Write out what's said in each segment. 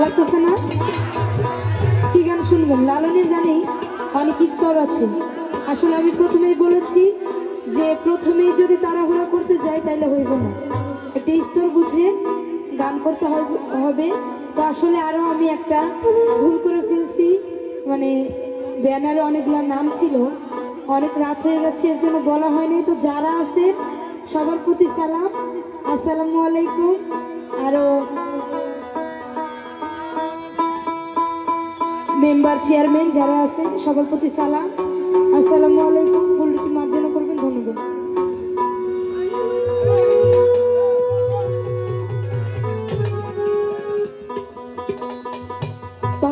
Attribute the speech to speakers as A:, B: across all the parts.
A: লাগতেছে না? কি গান শুনবেন লালনের গানে অনেক স্তর আছে। আসলে আমি প্রথমেই বলেছি যে প্রথমেই যদি তাড়াহুড়া করতে যাই তাহলে হইব না। একটা স্তর বুঝে গান করতে হবে। তো আসলে আরও আমি একটা ভুল করে ফেলছি। মানে ব্যানারে অনেকগুলো নাম ছিল। অনেক রাত হয়ে গেছে, এর জন্য বলা হয়নি। তো যারা আছেন, সবার প্রতি সালাম। আসসালামু আলাইকুম। আরও মেম্বার চেয়ারম্যান যারা আছেন সবার প্রতি সালাম। আসসালামু আলাইকুম। ভুলটি মার্জনা করবেন, ধন্যবাদ।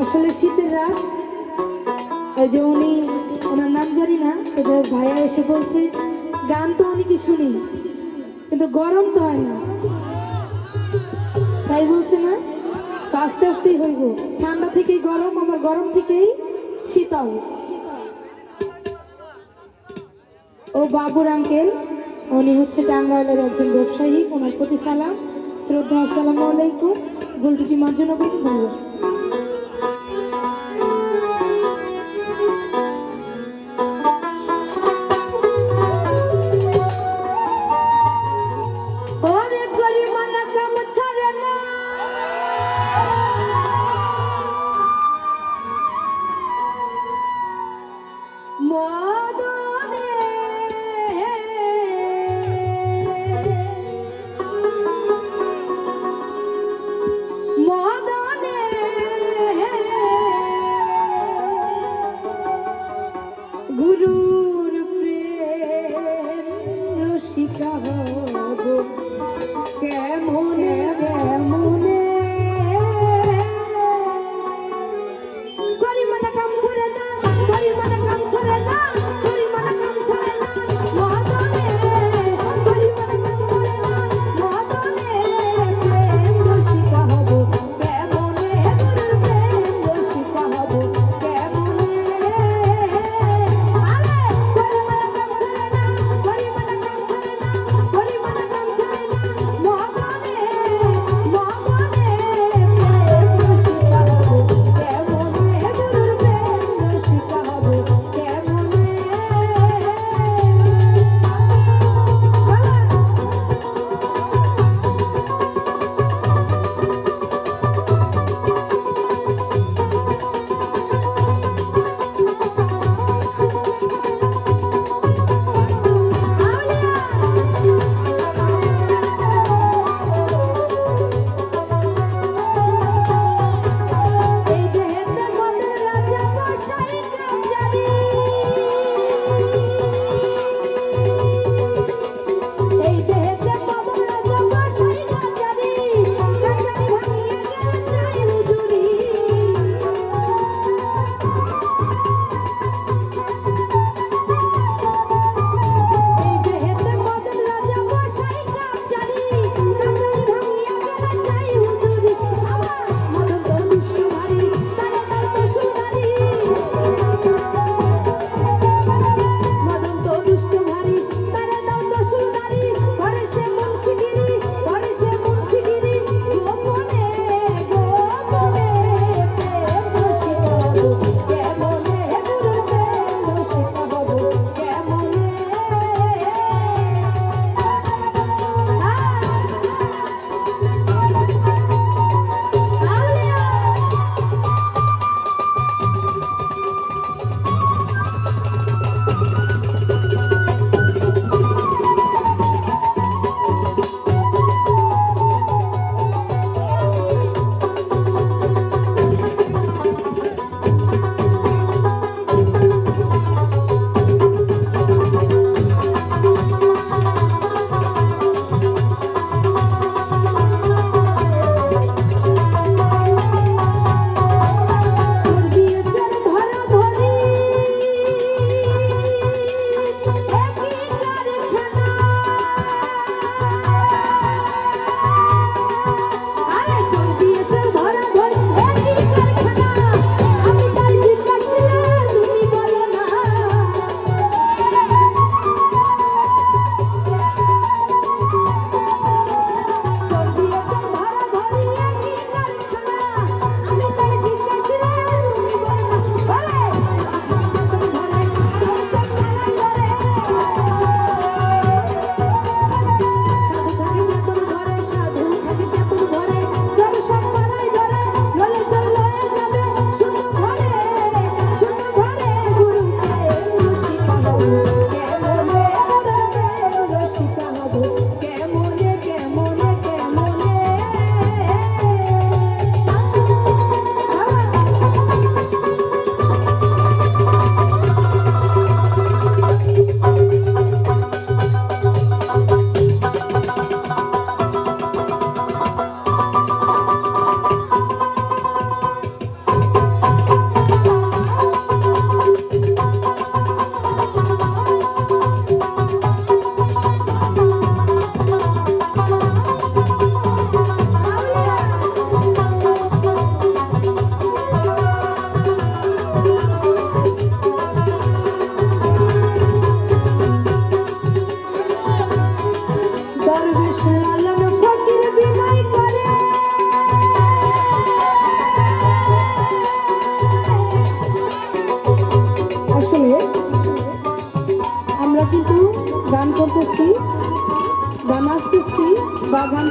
A: আসলে শীতের রাত ওই যে উনি, ওনার নাম জানি না ওদের ভাইয়া এসে বলছে, গান তো অনেকে শুনি? কিন্তু গরম তো হয় না। তাই বলছে না? আস্তে আস্তেই হইব। ঠান্ডা থেকেই গরম, আমার গরম থেকেই শীতল। ও বাবুর আঙ্কেল উনি হচ্ছে টাঙ্গাইলের একজন ব্যবসায়ী, ওনার প্রতি সালাম। শ্রদ্ধা, আসসালামু আলাইকুম। ভুলটুটি মার্জনা করুন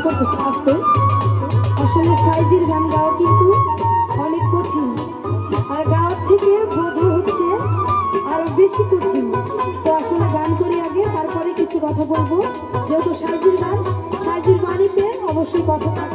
A: করতেছি আস্তে আসলে সাইজির গান গাওয়া কিন্তু অনেক কঠিন। আর গাওয়ার থেকে বোঝা হচ্ছে আরও বেশি কঠিন। তো আসলে গান করি আগে, তারপরে কিছু কথা বলব। যেহেতু সাইজির গান, সাইজির বাণীতে অবশ্যই কথা